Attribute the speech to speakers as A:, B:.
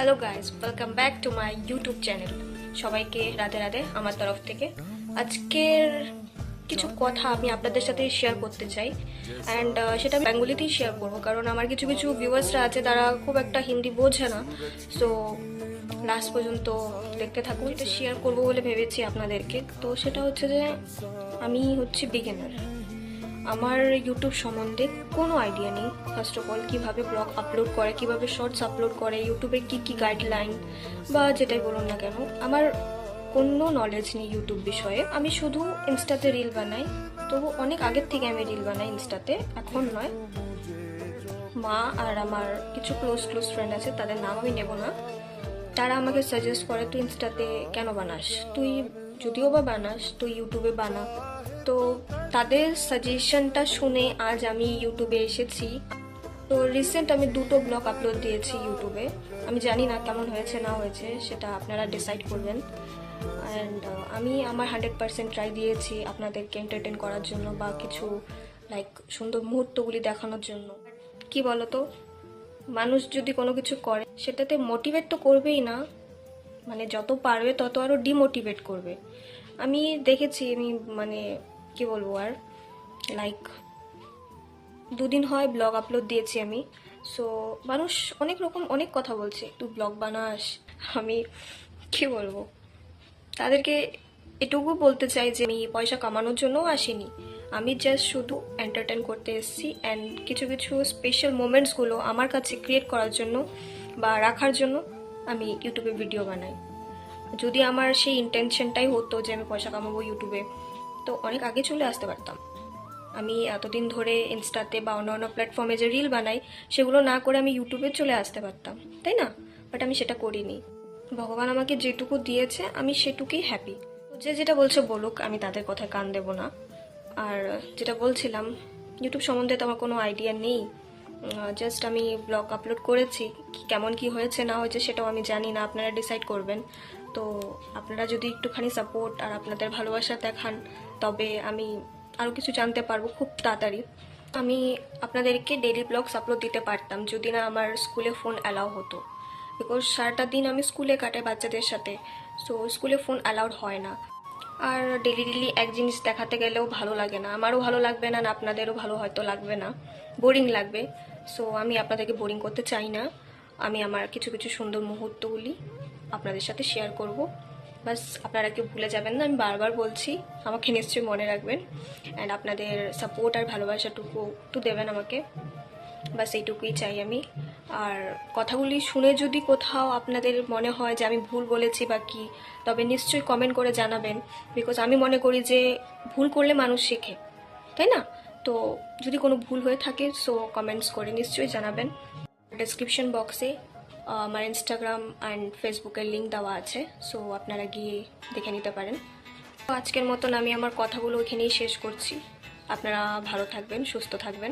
A: Hello guys welcome back to my YouTube channel সবাইকে রাধে রাধে আমার তরফ থেকে। আজকের কিছু কথা আমি আপনাদের সাথে শেয়ার করতে চাই। অ্যান্ড সেটা আমি বেঙ্গলিতেই শেয়ার করব, কারণ আমার কিছু কিছু ভিউয়ার্সরা আছে, তারা খুব একটা হিন্দি বোঝে না। সো লাস্ট পর্যন্ত দেখতে থাকুন। এটা শেয়ার করব বলে ভেবেছি আপনাদেরকে। তো সেটা হচ্ছে যে, আমি হচ্ছে বিগিনার আমার ইউটিউব সম্বন্ধে কোনো আইডিয়া নেই। ফার্স্ট অফ অল কীভাবে ব্লগ আপলোড করে, কীভাবে শর্টস আপলোড করে ইউটিউবে কী কী গাইডলাইন বা যেটাই বলুন না কেন, আমার কোনো নলেজ নেই ইউটিউব বিষয়ে। আমি শুধু ইনস্টাতে রিল বানাই। তবু অনেক আগের থেকে আমি রিল বানাই ইনস্টাতে এখন নয়। মা আর আমার কিছু ক্লোজ ক্লোজ ফ্রেন্ড আছে, তাদের নাম আমি নেব না। তারা আমাকে সাজেস্ট করে, তুই ইনস্টাতে কেন বানাস? তুই যদিও বা বানাস, তুই ইউটিউবে বানা। তো তাদের সাজেশনটা শুনে আজ আমি ইউটিউবে এসেছি। তো রিসেন্ট আমি দুটো ব্লগ আপলোড দিয়েছি ইউটিউবে আমি জানি না কেমন হয়েছে, না হয়েছে, সেটা আপনারা ডিসাইড করবেন। অ্যান্ড আমি আমার হান্ড্রেড পার্সেন্ট ট্রাই দিয়েছি আপনাদেরকে এন্টারটেন করার জন্য বা কিছু লাইক সুন্দর মুহূর্তগুলি দেখানোর জন্য। কি বলতো? মানুষ যদি কোনো কিছু করে, সেটাতে মোটিভেট তো করবেই না। মানে যত পারবে তত আরও ডিমোটিভেট করবে। আমি দেখেছি, আমি মানে কি বলব আর? লাইক দুদিন হয় ব্লগ আপলোড দিয়েছি আমি। সো মানুষ অনেক রকম অনেক কথা বলছে, তুই ব্লগ বানাস। আমি কি বলব? তাদেরকে এটুকু বলতে চাই যে, আমি পয়সা কামানোর জন্যও আসিনি। আমি জাস্ট শুধু এন্টারটেন করতে এসেছি অ্যান্ড কিছু কিছু স্পেশাল মোমেন্টসগুলো আমার কাছে ক্রিয়েট করার জন্য বা রাখার জন্য আমি ইউটিউবে ভিডিও বানাই। যদি আমার সেই ইন্টেনশনটাই হতো যে, আমি পয়সা কামাবো ইউটিউবে তো অনেক আগে চলে আসতে পারতাম। আমি এতদিন ধরে ইনস্টাতে বা অন্য অন্য প্ল্যাটফর্মে যে রিল বানাই, সেগুলো না করে আমি ইউটিউবে চলে আসতে পারতাম, তাই না? বাট আমি সেটা করিনি। ভগবান আমাকে যেটুকু দিয়েছে, আমি সেটুকুই হ্যাপি যে যেটা বলছে বলুক, আমি তাদের কথায় কান দেব না। আর যেটা বলছিলাম ইউটিউব সম্বন্ধে তো আমার কোনো আইডিয়া নেই। জাস্ট আমি ব্লগ আপলোড করেছি কেমন কি হয়েছে, না হয়েছে সেটাও আমি জানি না, আপনারা ডিসাইড করবেন। তো আপনারা যদি একটুখানি সাপোর্ট আর আপনাদের ভালোবাসা দেখান তবে আমি আরও কিছু জানতে পারব খুব তাড়াতাড়ি। আমি আপনাদেরকে ডেলি ব্লগস আপলোড দিতে পারতাম যদি না আমার স্কুলে ফোন অ্যালাউ হতো। বিকজ সারাটা দিন আমি স্কুলে কাটাই বাচ্চাদের সাথে। সো স্কুলে ফোন অ্যালাউড হয় না। আর ডেলি ডেলি এক জিনিস দেখাতে গেলেও ভালো লাগে না। আমারও ভালো লাগবে না আপনাদেরও ভালো হয়তো লাগবে না। বোরিং লাগবে। সো আমি আপনাদেরকে বোরিং করতে চাই না। আমি আমার কিছু কিছু সুন্দর মুহূর্তগুলি আপনাদের সাথে শেয়ার করব। বাস, আপনারা কেউ ভুলে যাবেন না, আমি বারবার বলছি, আমাকে নিশ্চয়ই মনে রাখবেন। অ্যান্ড আপনাদের সাপোর্ট আর ভালোবাসাটুকু একটু দেবেন আমাকে। বাস, এইটুকুই চাই আমি। আর কথাগুলি শুনে যদি কোথাও আপনাদের মনে হয় যে আমি ভুল বলেছি বা কি, তবে নিশ্চয়ই কমেন্ট করে জানাবেন। বিকজ আমি মনে করি যে ভুল করলে মানুষ শেখে, তাই না? তো যদি কোনো ভুল হয়ে থাকে সো কমেন্টস করে নিশ্চয়ই জানাবেন। ডেসক্রিপশন বক্সে আমার ইনস্টাগ্রাম অ্যান্ড ফেসবুকের লিঙ্ক দেওয়া আছে সো আপনারা গিয়ে দেখে নিতে পারেন। তো আজকের মতন আমি আমার কথাগুলো ওইখানেই শেষ করছি। আপনারা ভালো থাকবেন, সুস্থ থাকবেন।